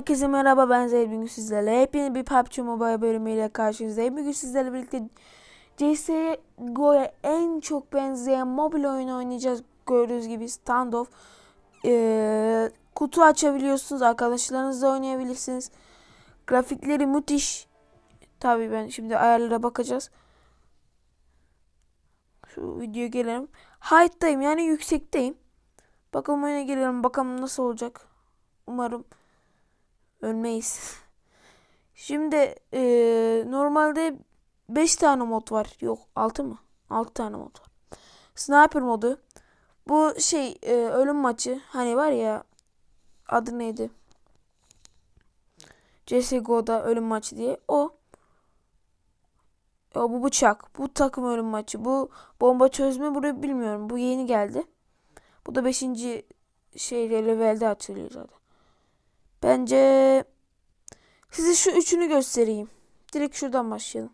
Herkese merhaba ben Zeynep bugün sizlerle hepiniz bir PUBG Mobile bölümüyle karşınızdayım. Bugün sizlerle birlikte CSGO'ya en çok benzeyen mobil oyun oynayacağız. Gördüğünüz gibi standoff. Ee, kutu açabiliyorsunuz. Arkadaşlarınızla oynayabilirsiniz. Grafikleri müthiş. Tabii ben şimdi ayarlara bakacağız. Şu videoya gelelim. High'tayım yani yüksekteyim. Bakalım oyuna gelelim. Bakalım nasıl olacak. Umarım ölmeyiz. Şimdi eee, normalde 5 tane mod var. Yok 6 mı? 6 tane mod var. Sniper modu. Bu şey eee, ölüm maçı. Hani var ya adı neydi? CSGO'da ölüm maçı diye. O. O bu bıçak. Bu takım ölüm maçı. Bu bomba çözme burayı bilmiyorum. Bu yeni geldi. Bu da 5. şeyle levelde açılıyor zaten. Bence size şu üçünü göstereyim. Direkt şuradan başlayalım.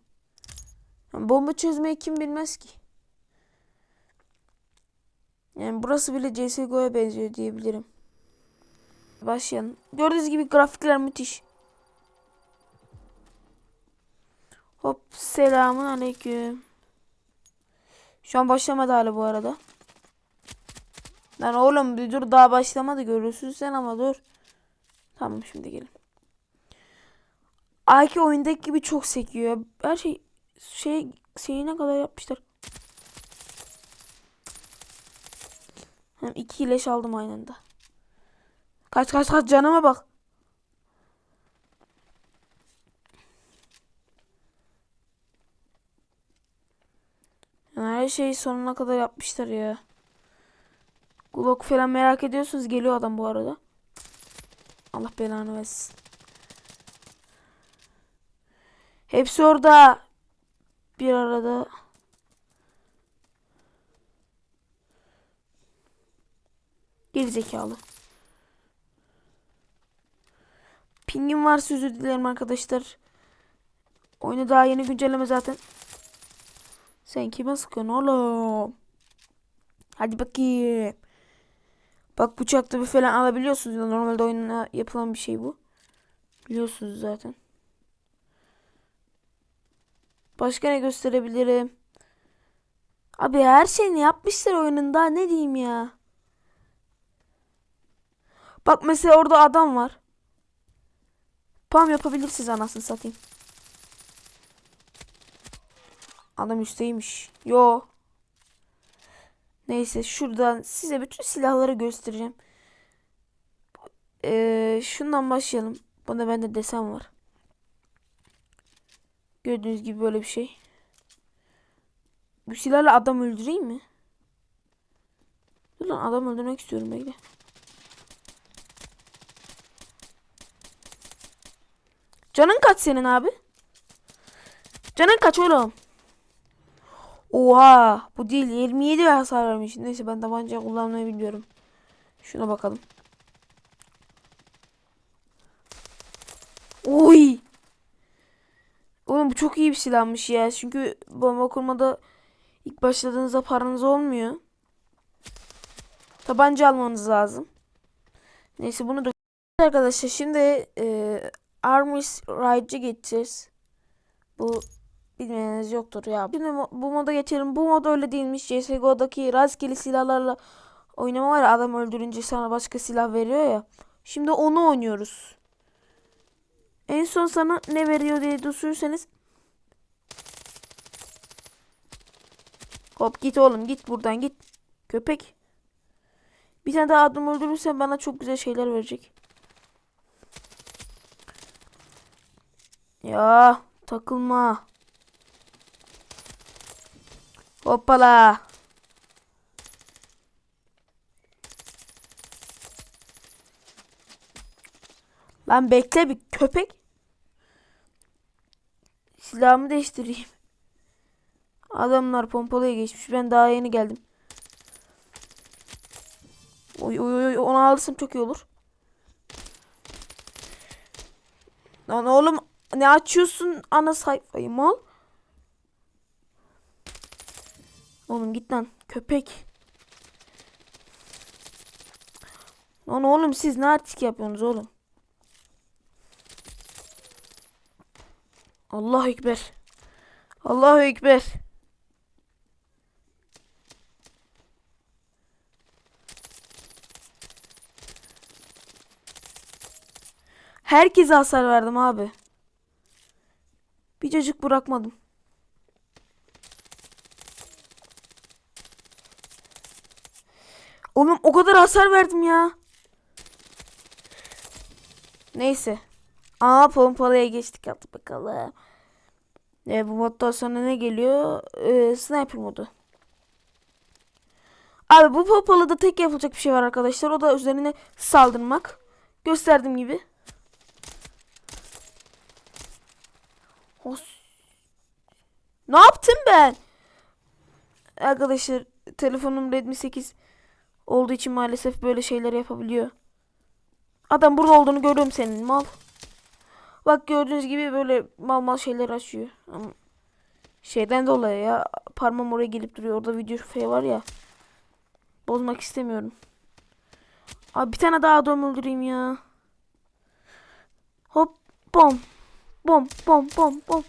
Bomba çözmeyi kim bilmez ki? Yani burası bile CSGO'ya benziyor diyebilirim. Başlayalım. Gördüğünüz gibi grafikler müthiş. Hop selamun aleyküm. Şu an başlamadı hala bu arada. Lan oğlum bir dur daha başlamadı görürsün sen ama dur. Tamam şimdi gelin. Aki oyundaki gibi çok sekiyor. Her şey şey şeyine kadar yapmışlar. Hem iki leş aldım aynı anda. Kaç kaç kaç canıma bak. Her şeyi sonuna kadar yapmışlar ya. Glock falan merak ediyorsunuz geliyor adam bu arada. Allah belanı versin. Hepsi orada. Bir arada. Geri zekalı. Pingim varsa özür dilerim arkadaşlar. Oyunu daha yeni güncelleme zaten. Sen kime sıkıyorsun oğlum? Hadi bakayım. Bak bıçak tabi falan alabiliyorsunuz. Normalde oyuna yapılan bir şey bu. Biliyorsunuz zaten. Başka ne gösterebilirim? Abi her şeyini yapmışlar oyununda. Ne diyeyim ya? Bak mesela orada adam var. Pam yapabilirsiniz anasını satayım. Adam üstteymiş. Yo. Neyse şuradan size bütün silahları göstereceğim. Ee, şundan başlayalım. Bunda bende desen var. Gördüğünüz gibi böyle bir şey. Bu silahla adam öldüreyim mi? Dur lan adam öldürmek istiyorum bekle. Canın kaç senin abi? Canın kaç oğlum? Oha bu değil 27 hasar vermiş. Neyse ben tabanca kullanmayı biliyorum. Şuna bakalım. Oy. Oğlum bu çok iyi bir silahmış ya. Çünkü bomba kurmada ilk başladığınızda paranız olmuyor. Tabanca almanız lazım. Neyse bunu da arkadaşlar şimdi e, Armis Ride'ı geçeceğiz. Bu bilmeyeniniz yoktur ya. Şimdi bu moda geçelim. Bu mod öyle değilmiş. CSGO'daki rastgele silahlarla oynama var ya adam öldürünce sana başka silah veriyor ya. Şimdi onu oynuyoruz. En son sana ne veriyor diye düşünürseniz Hop git oğlum git buradan git. Köpek. Bir tane daha adam öldürürsen bana çok güzel şeyler verecek. Ya takılma. Hoppala. Lan bekle bir köpek. Silahımı değiştireyim. Adamlar pompalıya geçmiş. Ben daha yeni geldim. Oy oy oy onu alırsam çok iyi olur. Lan oğlum ne açıyorsun ana sayfayı mal? Oğlum git lan köpek. Lan oğlum siz ne artık yapıyorsunuz oğlum? Allahu Ekber. Allahu Ekber. Herkese hasar verdim abi. Bir cacık bırakmadım. Oğlum o kadar hasar verdim ya. Neyse. Aa pompalıya geçtik hadi bakalım. E, bu moddan sonra ne geliyor? E, sniper modu. Abi bu pompalıda tek yapılacak bir şey var arkadaşlar. O da üzerine saldırmak. Gösterdiğim gibi. Os. Ne yaptım ben? Arkadaşlar telefonum Redmi 8 olduğu için maalesef böyle şeyler yapabiliyor. Adam burada olduğunu görüyorum senin mal. Bak gördüğünüz gibi böyle mal mal şeyler açıyor. Şeyden dolayı ya parmağım oraya gelip duruyor. Orada video şey var ya. Bozmak istemiyorum. Abi bir tane daha adam öldüreyim ya. Hop bom. Bom bom bom bom.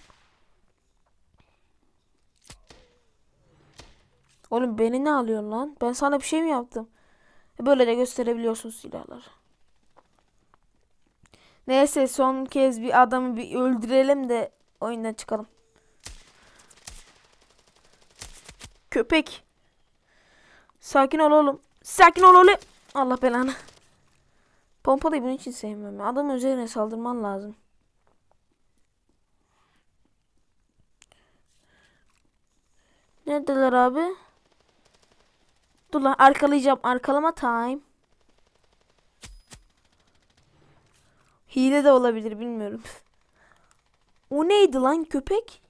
Oğlum beni ne alıyorsun lan? Ben sana bir şey mi yaptım? E, Böyle de gösterebiliyorsun silahları. Neyse son kez bir adamı bir öldürelim de oyundan çıkalım. Köpek. Sakin ol oğlum. Sakin ol oğlum. Allah belanı. Pompalıyı bunun için sevmiyorum. Adamın üzerine saldırman lazım. Neredeler abi? Dur lan arkalayacağım. Arkalama time. Hile de olabilir bilmiyorum. O neydi lan köpek?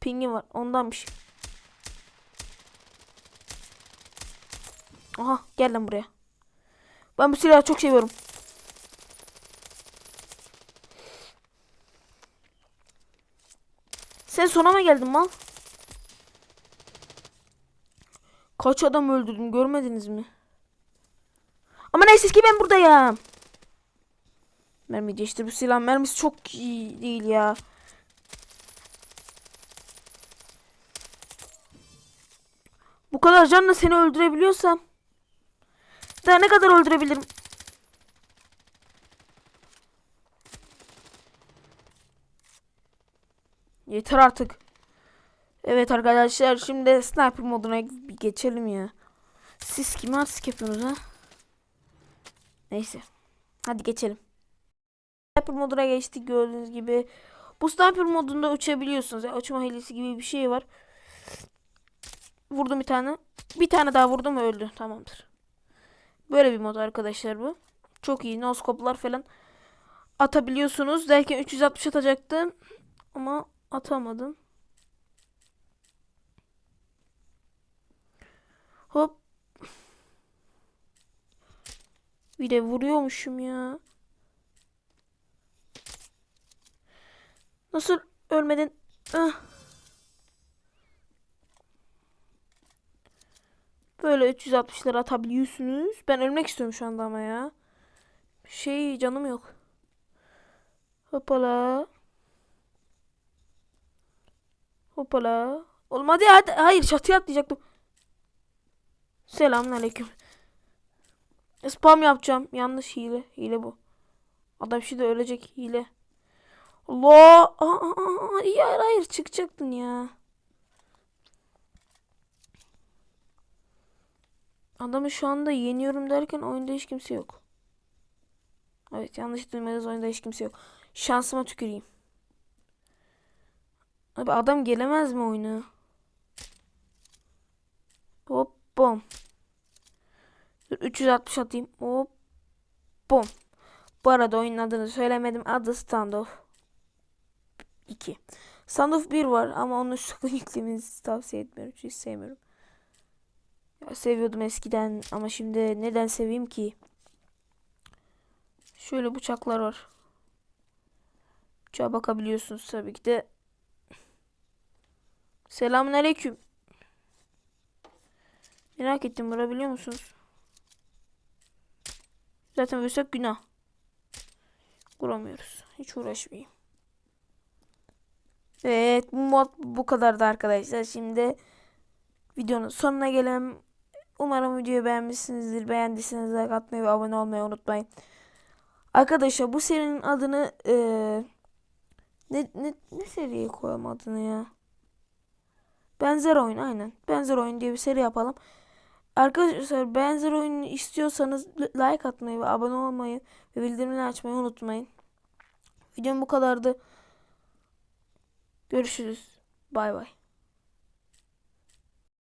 Pingi var ondanmış. Aha gel lan buraya. Ben bu silahı çok seviyorum. Sen sona mı geldin mal? Kaç adam öldürdüm görmediniz mi? Ama neyse ki ben buradayım. Mermi değiştir bu silah mermisi çok iyi değil ya. Bu kadar canla seni öldürebiliyorsam daha ne kadar öldürebilirim? Yeter artık. Evet arkadaşlar şimdi sniper moduna geçelim ya. Siz kime artık yapıyorsunuz ha? Neyse. Hadi geçelim. Sniper moduna geçtik gördüğünüz gibi. Bu sniper modunda uçabiliyorsunuz. Ya, uçma hilesi gibi bir şey var. Vurdum bir tane. Bir tane daha vurdum öldü. Tamamdır. Böyle bir mod arkadaşlar bu. Çok iyi. Noskoplar falan atabiliyorsunuz. Derken 360 atacaktım. Ama atamadım. Hop. Bir de vuruyormuşum ya. Nasıl ölmedin? Ah. Böyle 360'ları atabiliyorsunuz. Ben ölmek istiyorum şu anda ama ya. Şey canım yok. Hoppala. Oğlum hadi hadi. Hayır çatıya atlayacaktım. Selamünaleyküm. Spam yapacağım. Yanlış hile. Hile bu. Adam şimdi ölecek hile. Allah. Aa, aa, hayır hayır çıkacaktın ya. Adamı şu anda yeniyorum derken oyunda hiç kimse yok. Evet yanlış duymadınız oyunda hiç kimse yok. Şansıma tüküreyim. Abi adam gelemez mi oyuna? Hop bom. Dur 360 atayım. Hop bom. Bu arada oyunun adını söylemedim. Adı Standoff 2. Standoff 1 var ama onu sakın yüklemenizi tavsiye etmiyorum. Hiç sevmiyorum. Ya seviyordum eskiden ama şimdi neden seveyim ki? Şöyle bıçaklar var. Bıçağa bakabiliyorsunuz tabii ki de. Selamünaleyküm. Merak ettim vurabiliyor musunuz? Zaten vursak günah. Kuramıyoruz. Hiç uğraşmayayım. Evet bu mod bu kadardı arkadaşlar. Şimdi videonun sonuna gelelim. Umarım videoyu beğenmişsinizdir. Beğendiyseniz like atmayı ve abone olmayı unutmayın. Arkadaşlar bu serinin adını eee, ne, ne, ne seriye koyalım adını ya? Benzer oyun aynen. Benzer oyun diye bir seri yapalım. Arkadaşlar benzer oyun istiyorsanız like atmayı ve abone olmayı ve bildirimleri açmayı unutmayın. Videom bu kadardı. Görüşürüz. Bay bay.